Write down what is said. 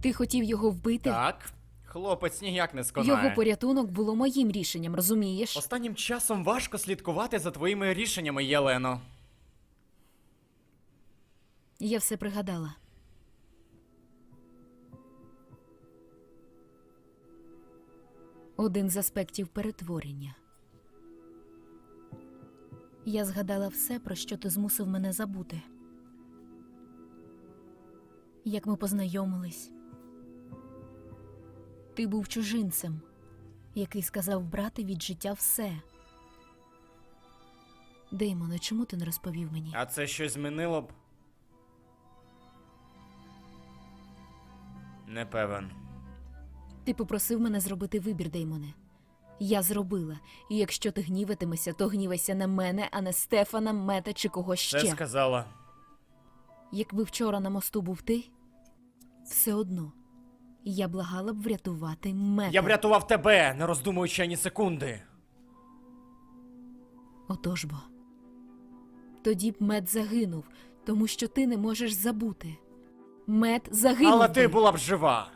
Ти хотів його вбити? Так, хлопець ніяк не сконає. Його порятунок було моїм рішенням, розумієш? Останнім часом важко слідкувати за твоїми рішеннями, Єлено. Я все пригадала. Один з аспектів перетворення. Я згадала все, про що ти змусив мене забути. Як ми познайомились. Ти був чужинцем, який сказав брати від життя все. Деймоне, чому ти не розповів мені? А це щось змінило б. Не певен. Ти попросив мене зробити вибір, Деймоне. Я зробила. І якщо ти гніватимешся, то гнівайся на мене, а не Стефана, Мета чи когось Це сказала. Якби вчора на мосту був ти, все одно я благала б врятувати Мета. Я врятував тебе, не роздумуючи ані секунди. Отож бо. Тоді б мед загинув, тому що ти не можеш забути. Мед загинув. Але би. ти була б жива.